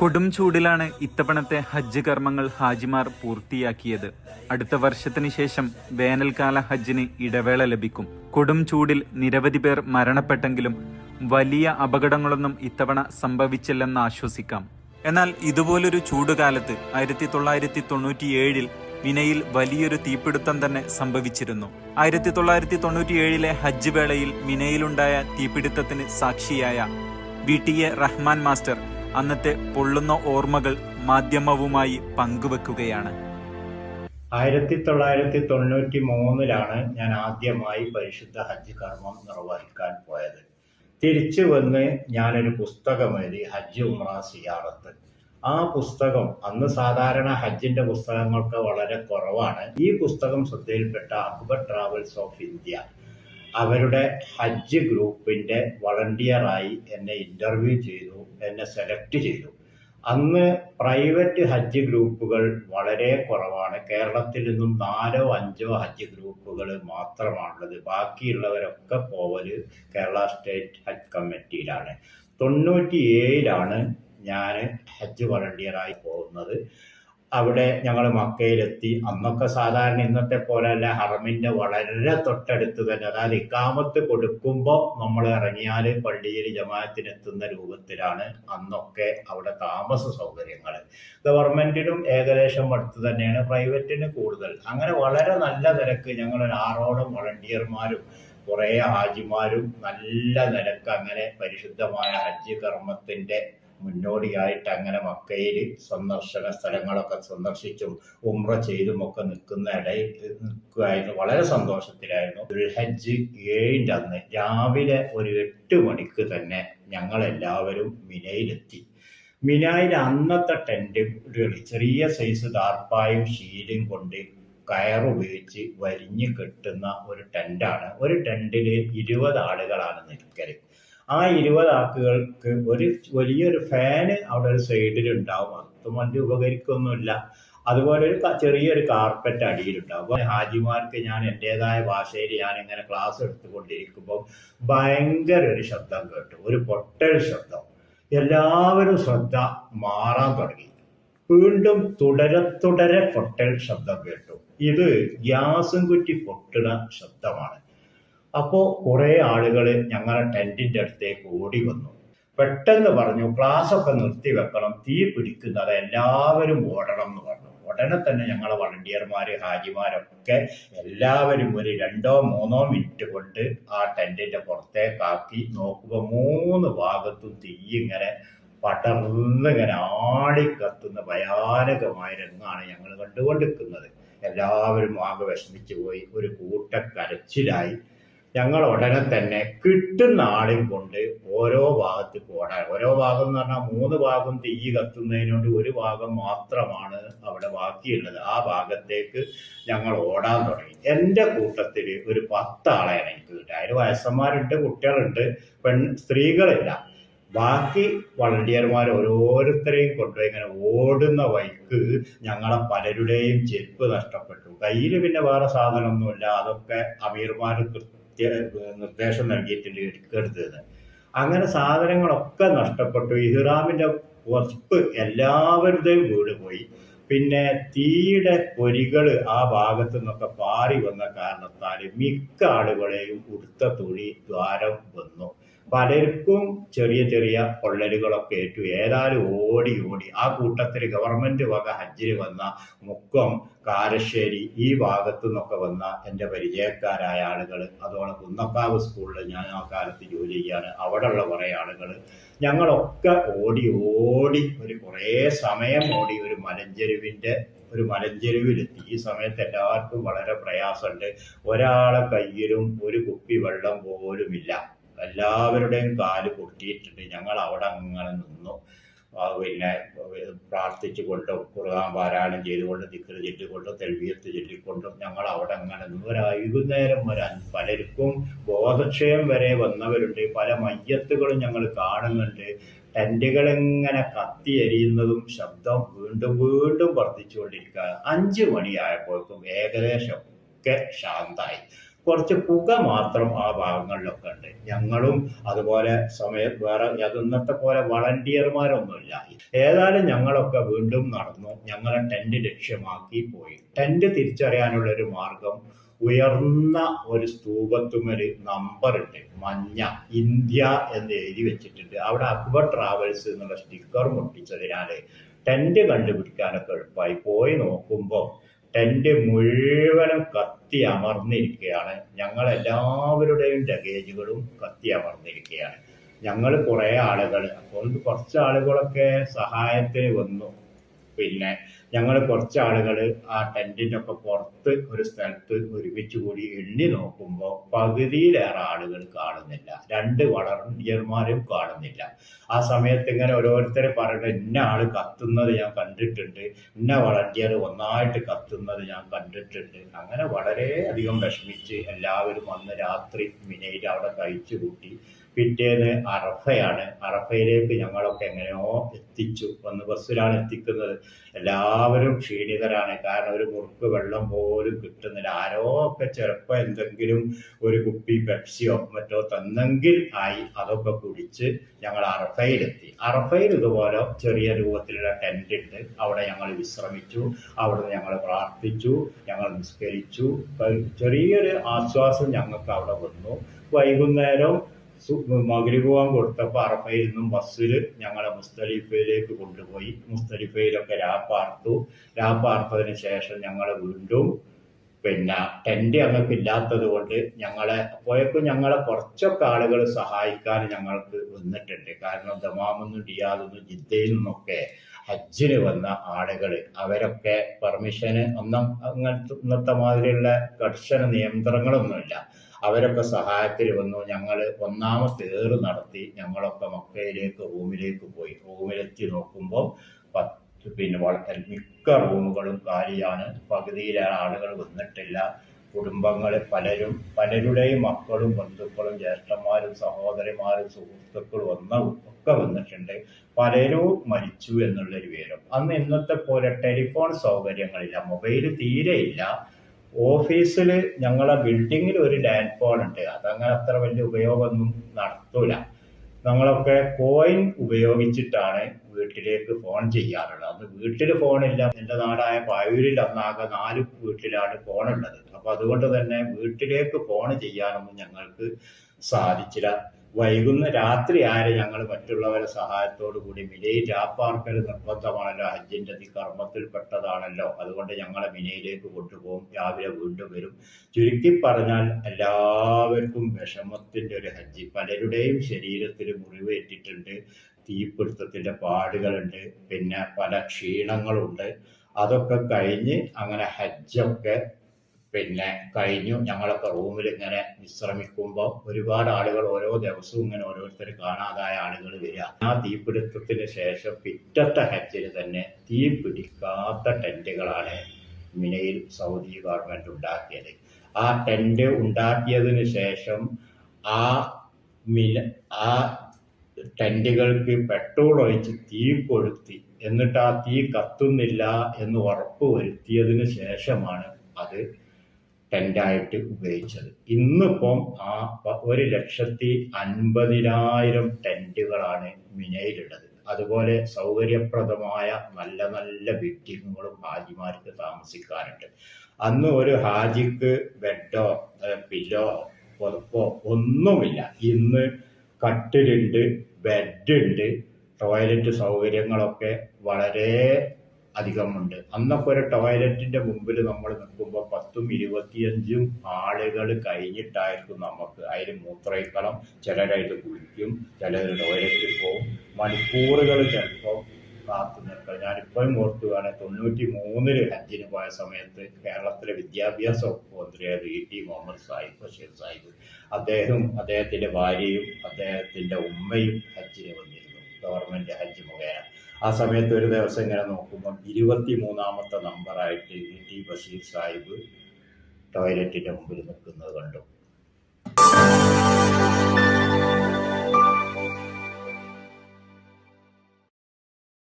കൊടും ചൂടിലാണ് ഇത്തവണത്തെ ഹജ്ജ് കർമ്മങ്ങൾ ഹാജിമാർ പൂർത്തിയാക്കിയത്. അടുത്ത വർഷത്തിന് ശേഷം വേനൽക്കാല ഹജ്ജിന് ഇടവേള ലഭിക്കും. കൊടും ചൂടിൽ നിരവധി പേർ മരണപ്പെട്ടെങ്കിലും വലിയ അപകടങ്ങളൊന്നും ഇത്തവണ സംഭവിച്ചില്ലെന്ന് ആശ്വസിക്കാം. എന്നാൽ ഇതുപോലൊരു ചൂടുകാലത്ത് ആയിരത്തി തൊള്ളായിരത്തി തൊണ്ണൂറ്റിയേഴിൽ മിനയിൽ വലിയൊരു തീപിടുത്തം തന്നെ സംഭവിച്ചിരുന്നു. ആയിരത്തി തൊള്ളായിരത്തി തൊണ്ണൂറ്റിയേഴിലെ ഹജ്ജ് വേളയിൽ മിനയിലുണ്ടായ തീപിടുത്തത്തിന് സാക്ഷിയായ V T A Rahman master അന്നത്തെ പൊള്ളുന്ന ഓർമ്മകൾ മാധ്യമവുമായി പങ്കുവെക്കുകയാണ്. ആയിരത്തി തൊള്ളായിരത്തി തൊണ്ണൂറ്റി മൂന്നിലാണ് ഞാൻ ആദ്യമായി പരിശുദ്ധ ഹജ്ജ് കർമ്മം നിർവഹിക്കാൻ പോയത്. തിരിച്ചു വന്ന് ഞാനൊരു പുസ്തകം എഴുതി ഹജ്ജ് ഉമ്ര സിയാറത്ത്. ആ പുസ്തകം അന്ന് സാധാരണ ഹജ്ജിന്റെ പുസ്തകങ്ങൾക്ക് വളരെ കുറവാണ്. ഈ പുസ്തകം ശ്രദ്ധയിൽപ്പെട്ട അക്ബർ ട്രാവൽസ് ഓഫ് ഇന്ത്യ. അവരുടെ ഹജ്ജ് ഗ്രൂപ്പിന്റെ വളണ്ടിയറായി എന്നെ ഇന്റർവ്യൂ ചെയ്തു എന്നെ സെലക്ട് ചെയ്തു. അന്ന് പ്രൈവറ്റ് ഹജ്ജ് ഗ്രൂപ്പുകൾ വളരെ കുറവാണ്. കേരളത്തിൽ നിന്നും നാലോ അഞ്ചോ ഹജ്ജ് ഗ്രൂപ്പുകൾ മാത്രമാണുള്ളത്. ബാക്കിയുള്ളവരൊക്കെ പോവൽ കേരള സ്റ്റേറ്റ് ഹജ്ജ് കമ്മിറ്റിയിലാണ്. തൊണ്ണൂറ്റി ഏഴിലാണ് ഞാൻ ഹജ്ജ് വളണ്ടിയറായി പോകുന്നത്. അവിടെ ഞങ്ങൾ മക്കയിലെത്തി. അന്നൊക്കെ സാധാരണ ഇന്നത്തെ പോലെയല്ല ഹറമിന്റെ വളരെ തൊട്ടടുത്ത് തന്നെ. അതായത് ഇക്കാമത്ത് കൊടുക്കുമ്പോൾ നമ്മൾ ഇറങ്ങിയാൽ പള്ളിയിൽ ജമാഅത്തിനെത്തുന്ന രൂപത്തിലാണ് അന്നൊക്കെ അവിടെ താമസ സൗകര്യങ്ങൾ ഗവൺമെന്റിനും ഏകദേശം അടുത്ത് തന്നെയാണ് പ്രൈവറ്റിന് കൂടുതൽ. അങ്ങനെ വളരെ നല്ല നിരക്ക് ഞങ്ങൾ ആറോളം വളണ്ടിയർമാരും കുറേ ഹാജിമാരും നല്ല നിരക്ക് അങ്ങനെ പരിശുദ്ധമായ ഹജ്ജ് കർമ്മത്തിന്റെ മുന്നോടിയായിട്ട് അങ്ങനെ മക്കയിൽ സന്ദർശന സ്ഥലങ്ങളൊക്കെ സന്ദർശിച്ചും ഉംറ ചെയ്തും ഒക്കെ നിൽക്കുന്ന ഇടയിൽ നിൽക്കുമായിരുന്നു വളരെ സന്തോഷത്തിലായിരുന്നു. ദുൽഹജ്ജ് ഹജ്ജ് ഏഴിന്റെ അന്ന് രാവിലെ ഒരു എട്ട് മണിക്ക് തന്നെ ഞങ്ങളെല്ലാവരും മിനയിലെത്തി. മിനായിൽ അന്നത്തെ ടെന്റുകൾ ചെറിയ സൈസ് താർപ്പായും ഷീലും കൊണ്ട് കയറുപയോഗിച്ച് വരിഞ്ഞു കെട്ടുന്ന ഒരു ടെന്റാണ് ഒരു ടെന്റിൽ ഇരുപത് ആളുകളാണ് നിൽക്കൽ ആ ഇരുപത് ആക്കുകൾക്ക് ഒരു വലിയൊരു ഫാന് അവിടെ ഒരു സൈഡിൽ ഉണ്ടാവും. അതും വണ്ടി ഉപകരിക്കൊന്നുമില്ല. അതുപോലെ ഒരു ചെറിയൊരു കാർപ്പറ്റ് അടിയിലുണ്ടാവും ഹാജിമാർക്ക് ഞാൻ എന്റെതായ ഭാഷയിൽ ഞാൻ ഇങ്ങനെ ക്ലാസ് എടുത്തുകൊണ്ടിരിക്കുമ്പോൾ ഭയങ്കര ഒരു ശബ്ദം കേട്ടു. ഒരു പൊട്ടൽ ശബ്ദം. എല്ലാവരും ശ്രദ്ധ മാറാൻ തുടങ്ങി. വീണ്ടും തുടരെ തുടരെ പൊട്ടൽ ശബ്ദം കേട്ടു. ഇത് ഗ്യാസും കുറ്റി പൊട്ടുന്ന ശബ്ദമാണ്. അപ്പോൾ കുറേ ആളുകൾ ഞങ്ങളുടെ ടെന്റിന്റെ അടുത്തേക്ക് ഓടി വന്നു. പെട്ടെന്ന് പറഞ്ഞു ക്ലാസ് ഒക്കെ നിർത്തി വെക്കണം തീ പിടിക്കുന്നത് എല്ലാവരും ഓടണം എന്ന് പറഞ്ഞു. ഉടനെ തന്നെ ഞങ്ങളെ വളണ്ടിയർമാര് ഹാജിമാരൊക്കെ എല്ലാവരും ഒരു രണ്ടോ മൂന്നോ മിനിറ്റ് കൊണ്ട് ആ ടെന്റിന്റെ പുറത്തേക്കാക്കി. നോക്കുമ്പോൾ മൂന്ന് ഭാഗത്തും തീ ഇങ്ങനെ പടർന്നിങ്ങനെ ആടിക്കത്തുന്ന ഭയാനകമായ രംഗമാണ് ഞങ്ങൾ കണ്ടുകൊണ്ടിരിക്കുന്നത്. എല്ലാവരും ആകെ വിഷമിച്ചു പോയി. ഒരു കൂട്ടക്കരച്ചിലായി. ഞങ്ങൾ ഉടനെ തന്നെ കിട്ടുന്ന ആളെയും കൊണ്ട് ഓരോ ഭാഗത്ത് ഓടാൻ ഓരോ ഭാഗം എന്ന് പറഞ്ഞാൽ മൂന്ന് ഭാഗം തീ കത്തുന്നതിനോട് ഒരു ഭാഗം മാത്രമാണ് അവിടെ ബാക്കിയുള്ളത്. ആ ഭാഗത്തേക്ക് ഞങ്ങൾ ഓടാൻ തുടങ്ങി. എന്റെ കൂട്ടത്തിൽ ഒരു പത്താളെയാണ് എനിക്ക് കിട്ടുക അതിൽ വയസ്സന്മാരുണ്ട് കുട്ടികളുണ്ട് പെൺ സ്ത്രീകളില്ല. ബാക്കി വളണ്ടിയർമാർ ഓരോരുത്തരെയും കൊണ്ടുപോയി ഇങ്ങനെ ഓടുന്ന വഴിക്ക് ഞങ്ങളെ പലരുടെയും ചെരുപ്പ് നഷ്ടപ്പെട്ടു. കയ്യിൽ പിന്നെ വേറെ സാധനമൊന്നുമില്ല. അതൊക്കെ അമീർമാർ നിർദ്ദേശം നൽകിയിട്ടുണ്ട് എടുക്കരുത് അങ്ങനെ സാധനങ്ങളൊക്കെ നഷ്ടപ്പെട്ടു. ഇഹ്റാമിന്റെ വസ്പ് എല്ലാവരുടെയും വീട് പോയി. പിന്നെ തീയുടെ പൊരികൾ ആ ഭാഗത്തു നിന്നൊക്കെ പാറി വന്ന കാരണത്താൽ മിക്ക ആളുകളെയും ഉടുത്ത തുണി ദ്വാരം വന്നു. പലർക്കും ചെറിയ ചെറിയ പൊള്ളലുകളൊക്കെ ഏറ്റു. ഏതായാലും ഓടി ഓടി ആ കൂട്ടത്തിൽ ഗവൺമെന്റ് വക ഹജ്ജിന് വന്ന മുക്കം കാരശ്ശേരി ഈ ഭാഗത്തു നിന്നൊക്കെ വന്ന എന്റെ പരിചയക്കാരായ ആളുകൾ അതുപോലെ കുന്നക്കാവ് സ്കൂളിൽ ഞാൻ ആ കാലത്ത് ജോലി ചെയ്യാണ് അവിടെയുള്ള കുറേ ആളുകൾ ഞങ്ങളൊക്കെ ഓടി ഓടി ഒരു കുറേ സമയം ഓടി ഒരു മലഞ്ചെരുവിന്റെ ഒരു മലഞ്ചെരുവിലെത്തി. ഈ സമയത്ത് എല്ലാവർക്കും വളരെ പ്രയാസമുണ്ട്. ഒരാളെ കയ്യിലും ഒരു കുപ്പി വെള്ളം പോലുമില്ല. എല്ലാവരുടെയും കാൽ പൊട്ടിയിട്ടുണ്ട്. ഞങ്ങൾ അവിടെ അങ്ങനെ നിന്നു. പിന്നെ പ്രാർത്ഥിച്ചു കൊണ്ടും ഖുർആൻ പാരായണം ചെയ്തുകൊണ്ട് ദിക്കറ് ചൊല്ലിക്കൊണ്ടും തെൽവിയത്ത് ചൊല്ലിക്കൊണ്ടും ഞങ്ങൾ അവിടെ അങ്ങനെ നിന്ന്. ഒരു വൈകുന്നേരം ഒരു പലർക്കും ബോധക്ഷയം വരെ വന്നവരുണ്ട്. പല മയ്യത്തുകളും ഞങ്ങൾ കാണുന്നുണ്ട്. ടെന്റുകൾ ഇങ്ങനെ കത്തി എരിയുന്നതും ശബ്ദം വീണ്ടും വീണ്ടും വർദ്ധിച്ചുകൊണ്ടിരിക്കുകയാണ്. അഞ്ച് മണിയായപ്പോഴേക്കും ഏകദേശം ഒക്കെ ശാന്തായി. കുറച്ച് പുക മാത്രം ആ ഭാഗങ്ങളിലൊക്കെ ഉണ്ട്. ഞങ്ങളും അതുപോലെ സമയം വേറെ അത് ഇന്നത്തെ പോലെ വളണ്ടിയർമാരൊന്നുമില്ല. ഏതായാലും ഞങ്ങളൊക്കെ വീണ്ടും നടന്നു. ഞങ്ങളെ ടെന്റ് ലക്ഷ്യമാക്കി പോയി. ടെന്റ് തിരിച്ചറിയാനുള്ള ഒരു മാർഗം ഉയർന്ന ഒരു സ്തൂപത്തുമൊരു നമ്പർ ഉണ്ട്. മഞ്ഞ. ഇന്ത്യ എന്ന് എഴുതി വെച്ചിട്ടുണ്ട്. അവിടെ അക്ബർ ട്രാവൽസ് എന്നുള്ള സ്റ്റിക്കർ മുട്ടിച്ചതിനാൽ ടെന്റ് കണ്ടുപിടിക്കാനൊക്കെ എളുപ്പമായി. പോയി നോക്കുമ്പോൾ ടെന്റ് മുഴുവനും കത്തി അമർന്നിരിക്കുകയാണ്. ഞങ്ങൾ എല്ലാവരുടെയും ലഗേജുകളും കത്തി അമർന്നിരിക്കുകയാണ്. ഞങ്ങൾ കുറേ ആളുകൾ അപ്പോൾ കുറച്ച് ആളുകളൊക്കെ സഹായത്തിന് വന്നു. പിന്നെ ഞങ്ങൾ കുറച്ച് ആളുകൾ ആ ടെന്റിന്റെ ഒക്കെ പുറത്ത് ഒരു സ്ഥലത്ത് ഒരുമിച്ച് കൂടി എണ്ണി നോക്കുമ്പോൾ പകുതിയിലേറെ ആളുകൾ കാണുന്നില്ല. രണ്ട് വളണ്ടിയർമാരും കാണുന്നില്ല. ആ സമയത്ത് ഇങ്ങനെ ഓരോരുത്തരെ പറയുന്നത് ഇന്ന ആൾ കത്തുന്നത് ഞാൻ കണ്ടിട്ടുണ്ട് ഇന്ന വളണ്ടിയർ ഒന്നായിട്ട് കത്തുന്നത് ഞാൻ കണ്ടിട്ടുണ്ട്. അങ്ങനെ വളരെ അധികം വിഷമിച്ച് എല്ലാവരും അന്ന് രാത്രി മിനയിൽ അവിടെ കഴിച്ചു കൂട്ടി പിറ്റേന്ന് അറഫയാണ്. അറഫയിലേക്ക് ഞങ്ങളൊക്കെ എങ്ങനെയോ എത്തിച്ചു. ഒന്ന് ബസ്സിലാണ് എത്തിക്കുന്നത്. എല്ലാവരും ക്ഷീണിതരാണ്. കാരണം ഒരു മുറുക്ക് വെള്ളം പോലും കിട്ടുന്നില്ല. ആരോ ഒക്കെ ചിലപ്പോൾ എന്തെങ്കിലും ഒരു കുപ്പി പെപ്സിയോ മറ്റോ തന്നെങ്കിൽ ആയി അതൊക്കെ കുടിച്ച് ഞങ്ങൾ അറഫയിലെത്തി. അറഫയിൽ ഇതുപോലെ ചെറിയ രൂപത്തിലുള്ള ടെന്റ് ഉണ്ട് അവിടെ ഞങ്ങൾ വിശ്രമിച്ചു. അവിടുന്ന് ഞങ്ങൾ പ്രാർത്ഥിച്ചു. ഞങ്ങൾ നിസ്കരിച്ചു. ചെറിയൊരു ആശ്വാസം ഞങ്ങൾക്ക് അവിടെ വന്നു. വൈകുന്നേരം മകരി പോകാൻ കൊടുത്തപ്പോൾ അറഫയിൽ നിന്നും ബസ്സിൽ ഞങ്ങളെ മുസ്തലിഫയിലേക്ക് കൊണ്ടുപോയി. മുസ്തലിഫയിലൊക്കെ രാപ്പാർത്തു രാപ്പാർത്തതിന് ശേഷം ഞങ്ങളെ വീണ്ടും പിന്നെ ടെന്റ് ഞങ്ങൾക്ക് ഇല്ലാത്തത് കൊണ്ട് ഞങ്ങളെ പോയപ്പോൾ ഞങ്ങളെ കുറച്ചൊക്കെ ആളുകൾ സഹായിക്കാൻ ഞങ്ങൾക്ക് വന്നിട്ടുണ്ട്. കാരണം ദമാമെന്നും ഡിയാദെന്നും ജിദ്ദയിൽ നിന്നൊക്കെ ഹജ്ജിന് വന്ന ആളുകൾ അവരൊക്കെ പെർമിഷന് ഒന്നും അങ്ങനത്തെ ഇന്നത്തെ മാതിരിയുള്ള കർശന നിയന്ത്രണങ്ങളൊന്നുമില്ല. അവരൊക്കെ സഹായത്തിന് വന്നു. ഞങ്ങൾ ഒന്നാമത്തെ ഏറ് നടത്തി ഞങ്ങളൊക്കെ മക്കയിലേക്ക് റൂമിലേക്ക് പോയി. റൂമിലെത്തി നോക്കുമ്പോൾ പത്ത് പിന്നെ വളരെ മിക്ക റൂമുകളും കാലിയാണ്. പകുതിയിലാണ് ആളുകൾ വന്നിട്ടില്ല. കുടുംബങ്ങൾ പലരും പലരുടെയും മക്കളും ബന്ധുക്കളും ജ്യേഷ്ഠന്മാരും സഹോദരിമാരും സുഹൃത്തുക്കളും വന്ന ഒക്കെ വന്നിട്ടുണ്ട്. പലരും മരിച്ചു എന്നുള്ളൊരു വിവരം. അന്ന് ഇന്നത്തെ പോലെ ടെലിഫോൺ സൗകര്യങ്ങളില്ല. മൊബൈൽ തീരെയില്ല. ഓഫീസിൽ ഞങ്ങളെ ബിൽഡിങ്ങിൽ ഒരു ലാൻഡ് ഫോൺ ഉണ്ട്. അതങ്ങനെ അത്ര വലിയ ഉപയോഗമൊന്നും നടത്തൂല. ഞങ്ങളൊക്കെ കോയിൻ ഉപയോഗിച്ചിട്ടാണ് വീട്ടിലേക്ക് ഫോൺ ചെയ്യാറുള്ളത്. അന്ന് വീട്ടിൽ ഫോണില്ല എന്റെ നാടായ പായൂരിൽ അന്നാകെ നാല് വീട്ടിലാണ് ഫോൺ ഉള്ളത്. അപ്പോൾ അതുകൊണ്ട് തന്നെ വീട്ടിലേക്ക് ഫോൺ ചെയ്യാനൊന്നും ഞങ്ങൾക്ക് സാധിച്ചില്ല. വൈകുന്ന രാത്രി ആരെ ഞങ്ങൾ മറ്റുള്ളവരെ സഹായത്തോടു കൂടി മിനയിൽ രാപ്പാർക്കൽ നിർബന്ധമാണല്ലോ ഹജ്ജിന്റെ കർമ്മത്തിൽപ്പെട്ടതാണല്ലോ. അതുകൊണ്ട് ഞങ്ങളെ മിനയിലേക്ക് കൊണ്ടുപോകും രാവിലെ വീണ്ടും വരും. ചുരുക്കി പറഞ്ഞാൽ എല്ലാവർക്കും വിഷമത്തിന്റെ ഒരു ഹജ്ജ്. പലരുടെയും ശരീരത്തിൽ മുറിവേറ്റിട്ടുണ്ട് തീപിടുത്തത്തിന്റെ പാടുകളുണ്ട് പിന്നെ പല ക്ഷീണങ്ങളുണ്ട്. അതൊക്കെ കഴിഞ്ഞ് അങ്ങനെ ഹജ്ജൊക്കെ പിന്നെ കഴിഞ്ഞു. ഞങ്ങളൊക്കെ റൂമിൽ ഇങ്ങനെ വിശ്രമിക്കുമ്പോൾ ഒരുപാട് ആളുകൾ ഓരോ ദിവസവും ഇങ്ങനെ ഓരോരുത്തർ കാണാതായ ആളുകൾ വരിക. ആ തീപിടുത്തത്തിന് ശേഷം പിറ്റത്തെ ഹജ്ജിൽ തന്നെ തീ പിടിക്കാത്ത ടെന്റുകളാണ് മിനയിൽ സൗദി ഗവൺമെന്റ് ഉണ്ടാക്കിയത്. ആ ടെന്റ് ഉണ്ടാക്കിയതിന് ശേഷം ആ മിന ആ ടെന്റുകൾക്ക് പെട്രോൾ ഒഴിച്ച് തീ കൊളുത്തി എന്നിട്ട് ആ തീ കത്തുന്നില്ല എന്ന് ഉറപ്പ് വരുത്തിയതിന് ശേഷമാണ് അത് ടെന്റായിട്ട് ഉപയോഗിച്ചത്. ഇന്നിപ്പം ആ ഒരു ലക്ഷത്തി അൻപതിനായിരം ടെന്റുകളാണ് മിനയിലുള്ളത്. അതുപോലെ സൗകര്യപ്രദമായ നല്ല നല്ല ബിൽഡിങ്ങുകളും ഹാജിമാർക്ക് താമസിക്കാനുണ്ട്. അന്ന് ഒരു ഹാജിക്ക് ബെഡോ പില്ലോ പുറപ്പോ ഒന്നുമില്ല. ഇന്ന് കട്ടിലുണ്ട് ബെഡുണ്ട് ടോയ്ലറ്റ് സൗകര്യങ്ങളൊക്കെ വളരെ അധികമുണ്ട്. അന്നൊക്കെ ഒരു ടോയ്ലറ്റിന്റെ മുമ്പിൽ നമ്മൾ നിൽക്കുമ്പോൾ പത്തും ഇരുപത്തിയഞ്ചും ആളുകൾ കഴിഞ്ഞിട്ടായിരിക്കും നമുക്ക് അതിൽ മൂത്രയിക്കണം. ചിലരതിൽ കുളിക്കും ചിലർ ടോയ്ലറ്റിൽ പോകും മണിക്കൂറുകൾ ചിലപ്പോൾ കാത്തു നിൽക്കുക ഞാനിപ്പോഴും ഓർക്കുകയാണ് തൊണ്ണൂറ്റി മൂന്നിൽ ഹജ്ജിന് പോയ സമയത്ത് കേരളത്തിലെ വിദ്യാഭ്യാസ വകുപ്പ് മന്ത്രിയായ ഇ ടി മുഹമ്മദ് സാഹിബ് ബഷീർ സാഹിബ് അദ്ദേഹം അദ്ദേഹത്തിന്റെ ഭാര്യയും അദ്ദേഹത്തിന്റെ ഉമ്മയും ഹജ്ജിന് വന്നിരുന്നു. ഗവൺമെന്റ് ഹജ്ജ് മുഖേന. ആ സമയത്ത് ഒരു ദിവസം ഇങ്ങനെ നോക്കുമ്പോൾ ഇരുപത്തി മൂന്നാമത്തെ നമ്പറായിട്ട് ഇ ടി ബഷീർ സാഹിബ് ടോയ്ലറ്റിന്റെ മുമ്പിൽ നിൽക്കുന്നത് കണ്ടു.